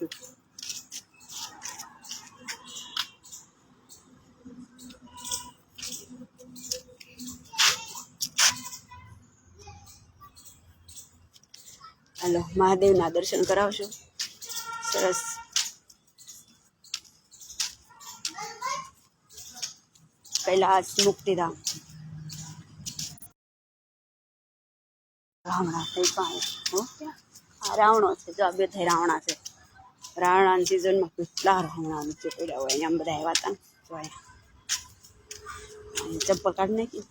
રાખ્યું હાલો, મહાદેવના દર્શન કરાવશો. સરસ. કૈલાસ મુક્તિધામ. રાવણા થઈ પણ. રાવણો છે, જો આ બે રાવણા છે. રાવણાની સિઝનમાં કેટલા રાવણા નીચે પડ્યા હોય અહીંયા બધા આવ્યા હતા અહીંયા અહીંયા ચપ્પલ કાઢ નાખી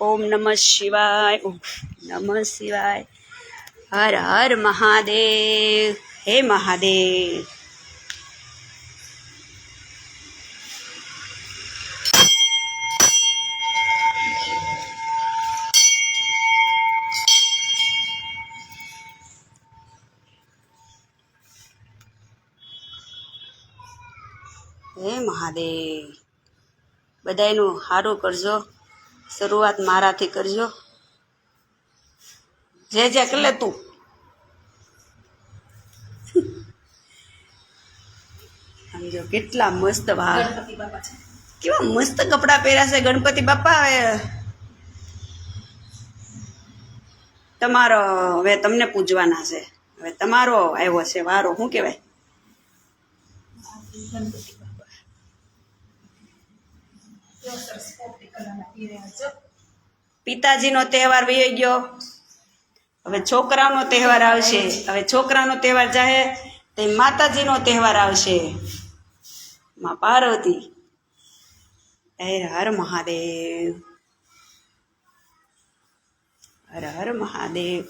ઓમ નમ શિવાય, ઓમ નમ શિવાય. હર હર મહાદેવ, હે મહાદેવ. મહાદેવ બધાયનું સારું કરજો. શરૂઆત મારાથી કરજો. જે જે કલે તું. સમજો કેટલા મસ્ત વાહ કેવા મસ્ત કપડાં પહેર્યા છે ગણપતિ બાપા. તમારો હવે તમને પૂજવાના છે. હવે તમારો આવ્યો છે વારો શું કહેવાય ગણપતિ બાપા કેવો સરસ પોપટી કલરના પહેર્યા છે પિતાજીનો તહેવાર વહી ગયો. હવે છોકરાઓનો તહેવાર આવશે. હવે છોકરાનો તહેવાર જાહે તે માતાજીનો તહેવાર આવશે. માં પાર્વતી. હર હર મહાદેવ. હર હર મહાદેવ.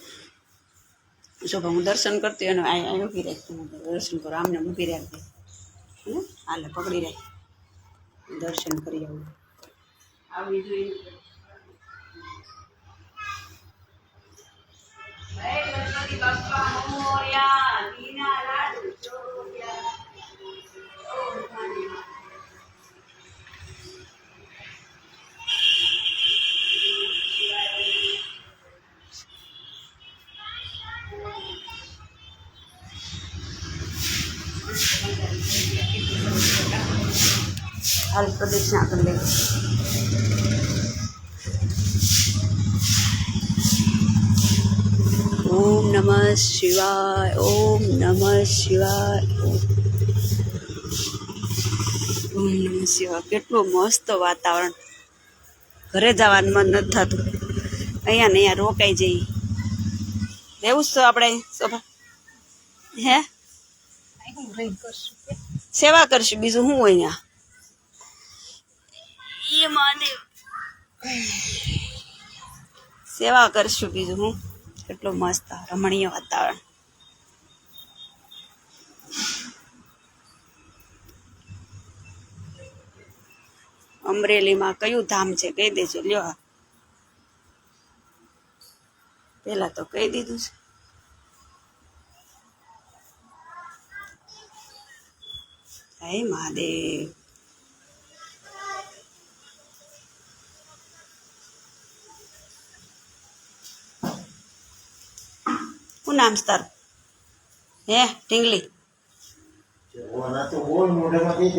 શોભા હું દર્શન કરતી અને આ રહી હું દર્શન કરો, આમને ઊભી રાખી હાલે, પકડી રાખી. દર્શન કરી આવું. આવી જોઈએ હાલ પ્રદક્ષિણા કરી લે ઓમ નમઃ શિવાય ઓમ નમઃ શિવાય. ઓમ નમઃ શિવાય. કેટલું મસ્ત વાતાવરણ. ઘરે જવાનું મન નથી થતું. અહીંયા ને અહીંયા રોકાઈ જઈએ. રહેવું જ તો આપણે શોભા હે? સેવા કરશું. બીજું શું હોય અહીંયા? સેવા કરશું બીજું હું કેટલું મસ્ત રમણીય વાતાવરણ. અમરેલીમાં કયું ધામ છે કહી દેજો, લ્યો. પેલા તો કહી દીધું છે. હે મહાદેવ. શું નામ છે તારું? હે ઢીંગલી.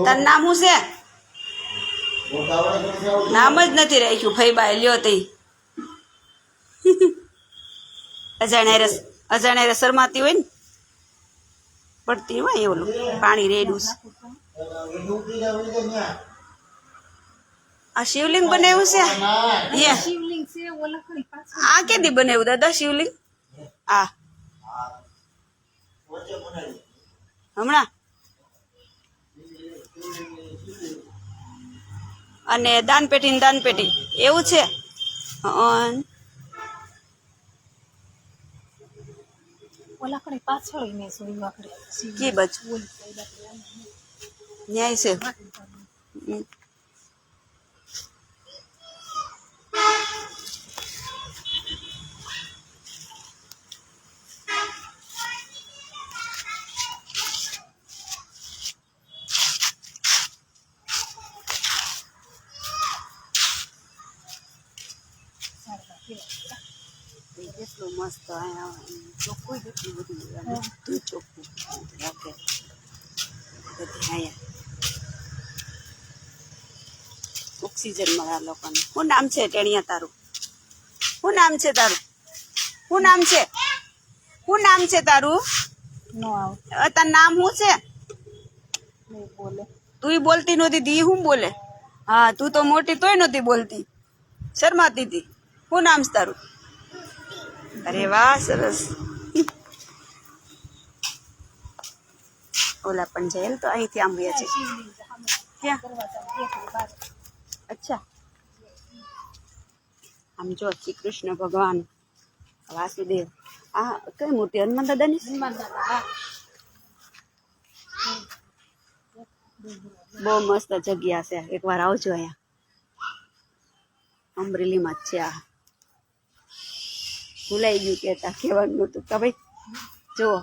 તારું નામ શું છે? નામ જ નથી રાખ્યું. ફઈબા લ્યો તઈ અજાણ્યા અજાણ્યા શરમાતી હોય ને? પડતી હોય એવું પાણી રેડું છે. આ શિવલિંગ બનાવ્યું છે? આ કેદી બનાવ્યું દાદા શિવલિંગ? આ. હમણાં? અને દાનપેટી ને દાનપેટી એવું છે. ઓલા ખરી પાછળ મેં જોયું આખરે કી બાજુ? ન્યાય છે. મસ્ત અહીંયા ચોખ્ખું કેટલું બધું બધું ચોખ્ખું રાખે. બધી અહીંયા ઓક્સિજન મળે આ લોકોને. શું નામ છે ટેણિયા તારું? શું નામ છે તારું? શું નામ છે? શું નામ છે તારું? તારું નામ શું છે? બોલે. તું બોલતી નહોતી દી શું બોલે? હા તું તો મોટી તોય નહોતી બોલતી. શરમાતી હતી શું નામ છે તારું? અરે વાહ સરસ ઓલા પણ જેલ તો અહીંથી આમ છે અચ્છા આમ જો શ્રી કૃષ્ણ ભગવાન વાસુદેવ આ કઈ મૂર્તિ હનુમાન દાદાની હનુમાન બહુ મસ્ત જગ્યા છે એકવાર આવજો અહીંયા અમરેલીમાં જ છે આ ભૂલાઈ ગયું કેતા કહેવાનું નતું કે ભાઈ જુઓ.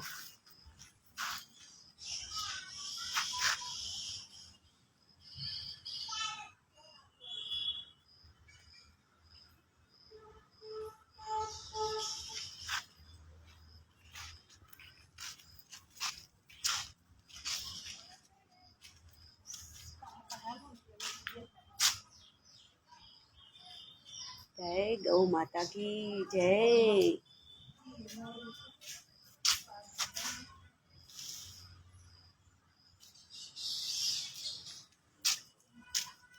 ગૌ માતા કી જય.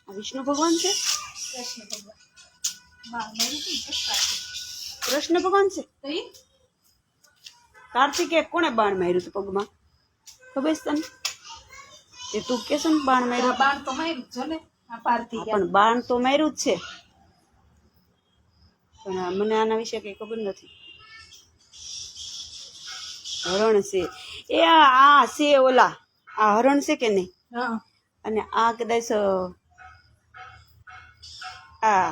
વિષ્ણુ ભગવાન છે? કૃષ્ણ ભગવાન કૃષ્ણ ભગવાન છે કાર્તિકે કોણે બાણ માર્યું હતું પગમાં? ખબર છે તને? એ તું કેશે ને બાણ માર્યું? બાણ તો માર્યું છે ને. પણ બાણ તો માર્યું જ છે. પણ મને આના વિશે કંઈ ખબર નથી. હરણ છે. એ આ છે ઓલા. આ હરણ છે કે નહીં? અને આ કદાચ આ આ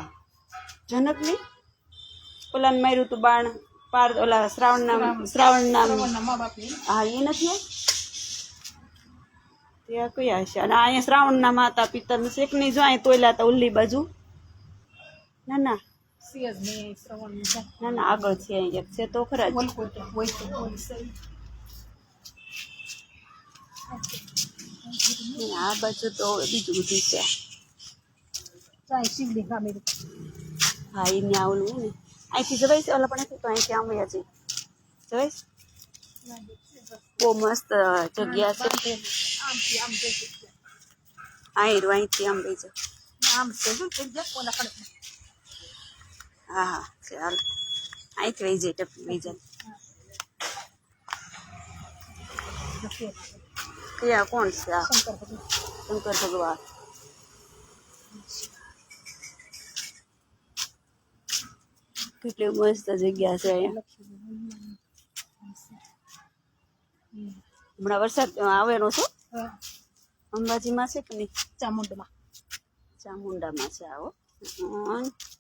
જનકની ઓલાને માર્યું તું બાણ પાર ઓલા શ્રાવણના શ્રાવણના શ્રાવણ. નામ. હા એ નથી ત્યાં કયા હશે અને અહીંયા શ્રાવણના માતા પિતા શેખ નહીં? જો અહીં તોયલા હતા ઉલ્લી બાજુ. ના ના. ને શ્રવણ ના ના આગળ છે એક છે તો ખરા તો હોય તો આ બાજુ તો બીજું બધું છે. હા એ ત્યાં ઓલું ને. અહીંથી જવાય છે ઓલા પણ તો અહીંથી આમ જઈએ જવાય બહુ મસ્ત જગ્યા છે. આમ અહીંથી આમ લઈ જાઓ આમ છે જો થઈ જાય કોના કડક હા હા ચાલ. અહીંથી વહી જાય ટપી વહી જાય નથી કોણ છે આ? શંકર ભગવાન. કેટલી મસ્ત જગ્યા છે અહીંયા. હમણાં વરસાદ આવેલો છે? અંબાજીમાં છે કે નહીં? ચામુંડામાં. ચામુંડામાં છે આવો.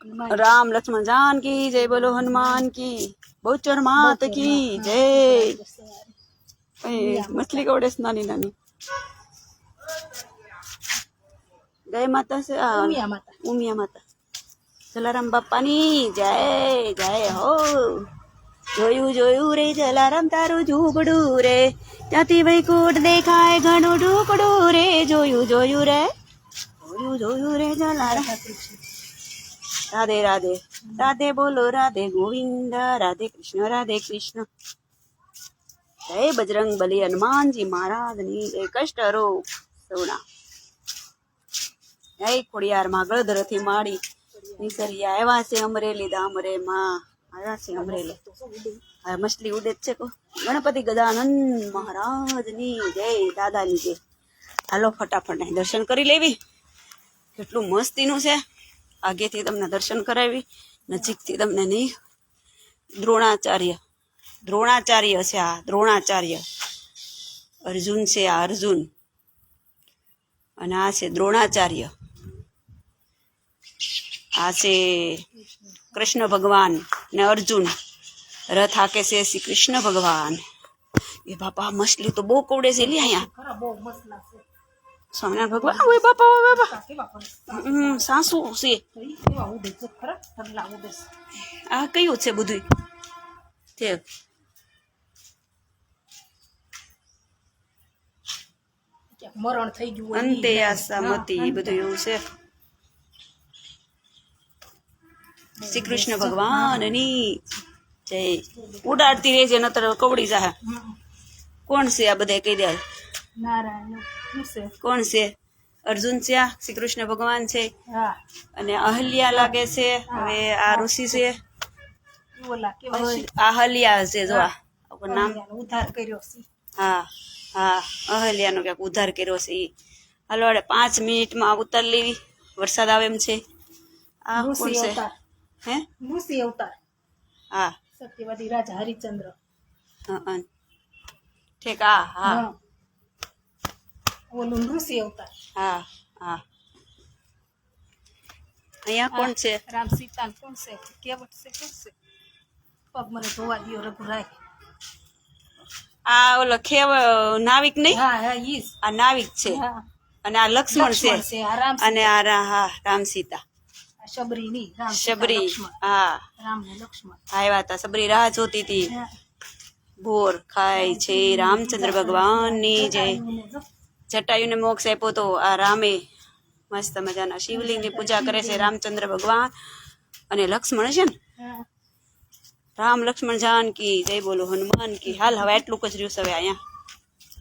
હનુમાન રામ લક્ષ્મણ જાનકી જય બોલો હનુમાન કી બહુચર માત કી જય એ મછલી કવડે છે નાની નાની ગાય માતા છે આ ઉમિયા માતા ઉમિયા માતા જલારામ બાપાની જય જય હો જોયું જોયું રે જલારામ તારું ઝૂંપડું રે ત્યાંથી વૈકુંઠ દેખાય ઘણું ઢૂકડું રે જોયું જોયું રે જોયું જોયું રે જલારામ રાધે રાધે. રાધે બોલો, રાધે ગોવિંદ, રાધે કૃષ્ણ રાધે કૃષ્ણ. જય બજરંગ બલી હનુમાનજી મહારાજની જય. કષ્ટરો સોના. જય ખોડિયારમાં ગળધરથી માડી. નિસરિયા આવ્યા છે અમરેલી દામરે માં આવ્યા છે અમરેલી. હા મછલી ઉડે છે કો. ગણપતિ ગજાનંદ મહારાજની જય. દાદાની જય. હાલો, ફટાફટ દર્શન કરી લેવી. કેટલું મસ્તીનું છે. આગેથી તમને દર્શન કરાવી, નજીકથી તમને નહીં. દ્રોણાચાર્ય દ્રોણાચાર્ય છે આ, દ્રોણાચાર્ય. અર્જુન છે આ, અર્જુન. અને આ છે દ્રોણાચાર્ય. આ છે કૃષ્ણ ભગવાન ને અર્જુન. રથ હાકે છે શ્રી કૃષ્ણ ભગવાન. એ બાપા મછલી તો બહુ કવડે છે લે અહીંયા. સ્વામિનારાયણ ભગવાન. ઓય બાપા ઓય બાપા. હમ, સાસુ છે. આ કયું છે બધું તે. મરણ થઈ ગયું અંતે આશામતી એ બધું એવું છે. શ્રી કૃષ્ણ ભગવાનની જય. ઉડાડતી રહેજે નતર કવડી જાહે. કોણ છે આ બધા કહી દે નારાયણ. કોણ છે? અર્જુન છે શ્રી કૃષ્ણ ભગવાન છે. હા. અને અહલ્યા લાગે છે. હવે આ ઋષિ છે. અહલ્યા છે. જો નામ ઉધાર કર્યો છે. હા હા. અહલ્યાનો ક્યાંક ઉદ્ધાર કર્યો છે ઈ. હાલો આપણે પાંચ મિનિટમાં ઉતાર લેવી. વરસાદ આવે એમ છે. આ કોણ ઋષિ છે હે? ઋષિ અવતાર. હા. સત્યવાદી રાજા હરિચંદ્ર. હા. ઠીક આ હા. ઓલું ઋષિ અવતાર. હા હા. અહીંયા કોણ છે? રામ સીતા કોણ છે? કેવટ છે કોણ છે? પગ મને ધોવા દ્યો રઘુરાય. આ ઓલો ખેવ નાવિક નહીં? હા હા ઈ આ નાવિક છે. અને આ લક્ષ્મણ છે. અને આ હા રામ સીતા. શબરી ની શબરી હા. રામ ને લક્ષ્મણ. આવ્યા હતા સબરી રાહ જોતી હતી. બોર ભોર ખાય છે રામચંદ્ર ભગવાનની જય. જટાયુને જો. જટાયુને મોક્ષ આપ્યો તો આ રામે મસ્ત મજાના શિવલિંગની પૂજા કરે છે રામચંદ્ર ભગવાન અને લક્ષ્મણ છે ને? હા. રામ લક્ષ્મણ જાનકી જય બોલો હનુમાન કી. હાલ હવે એટલું જ રહ્યું છે હવે અહીંયા.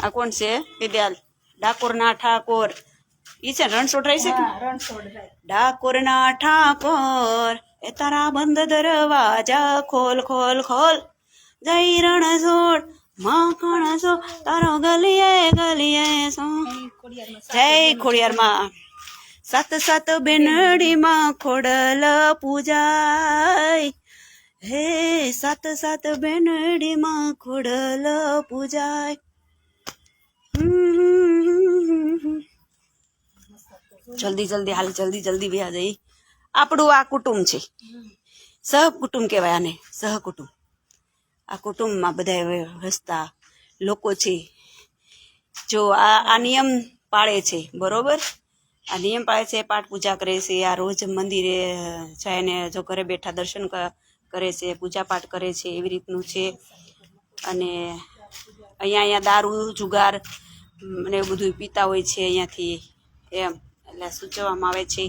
આ કોણ છે? વિદ્યાલ. ડાકોરના ઠાકોર. ઈ છે ને રણછોડ છે કે? હા, રણછોડરાય. ડાકોરના ઠાકોર એ તારા બંધ દરવાજા ખોલ ખોલ ખોલ. જય રણછોડ. માખણ છો તારો ગલીએ ગલીએ સો જય ખોડિયારમાં. સાત સત બેનડીમાં ખોડલ પૂજાય. હે, સાત સાત બેનડીમાં ખોડલ પૂજાય. જલ્દી જલ્દી, હાલ, જલ્દી જલ્દી બે જઈ. આપણું આ કુટુંબ છે. સહકુટુંબ કહેવાય આને, સહકુટુંબ. આ કુટુંબમાં બધા વસતા લોકો છે. જો આ આ નિયમ પાળે છે, બરોબર? આ નિયમ પાળે છે, પાઠ પૂજા કરે છે, આ રોજ મંદિરે જાય ને જો ઘરે બેઠા દર્શન કરે છે, પૂજા પાઠ કરે છે, એવી રીતનું છે. અને અહીંયા અહીંયા દારૂ, જુગાર ને બધું પીતા હોય છે અહીંયાથી, એમ. એટલે સૂચવવામાં આવે છે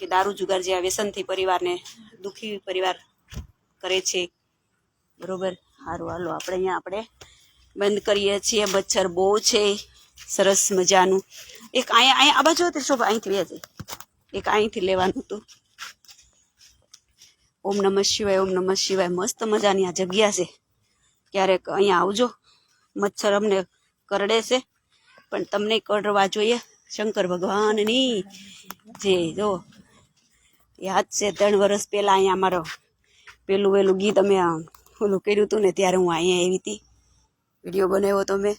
કે દારૂ, જુગાર જેવા વ્યસનથી પરિવારને દુઃખી પરિવાર કરે છે. બરોબર? સારું હાલો, આપણે અહીંયા આપણે બંધ કરીએ છીએ. મચ્છર બહુ છે. સરસ મજાનું. એક અહીંયા અહીંયા આ બાજુ હતી શોભા, અહીંથી બે એક અહીંથી લેવાનું હતું. ઓમ નમઃ શિવાય, ઓમ નમઃ શિવાય. મસ્ત મજાની આ જગ્યા છે. ક્યારેક અહીંયા આવજો. મચ્છર અમને કરડે છે. પણ તમને કરડવા જોઈએ. શંકર ભગવાનની. જે જો, યાદ છે, ત્રણ વર્ષ પહેલાં અહીંયા અમારો પેલું વેલું ગીત અમે ઓલું કર્યું હતું ને ત્યારે હું અહીંયા આવી હતી. વીડિયો બનાવ્યો તો મેં.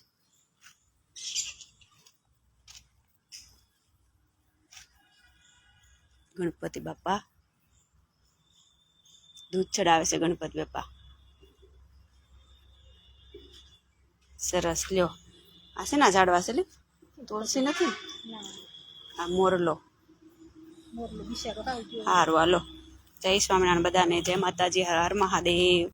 ગણપતિ બાપા. દૂધ ચડાવે છે ગણપતિ બાપા. સરસ લ્યો. આ છે ના ઝાડવા છે લે? તુલસી નથી? ને? ના, આ મોરલો. મોરલો બિચારો હાવ ગયો. હારું હાલો. જય સ્વામિનારાયણ બધાને. જય માતાજી. હર હર મહાદેવ.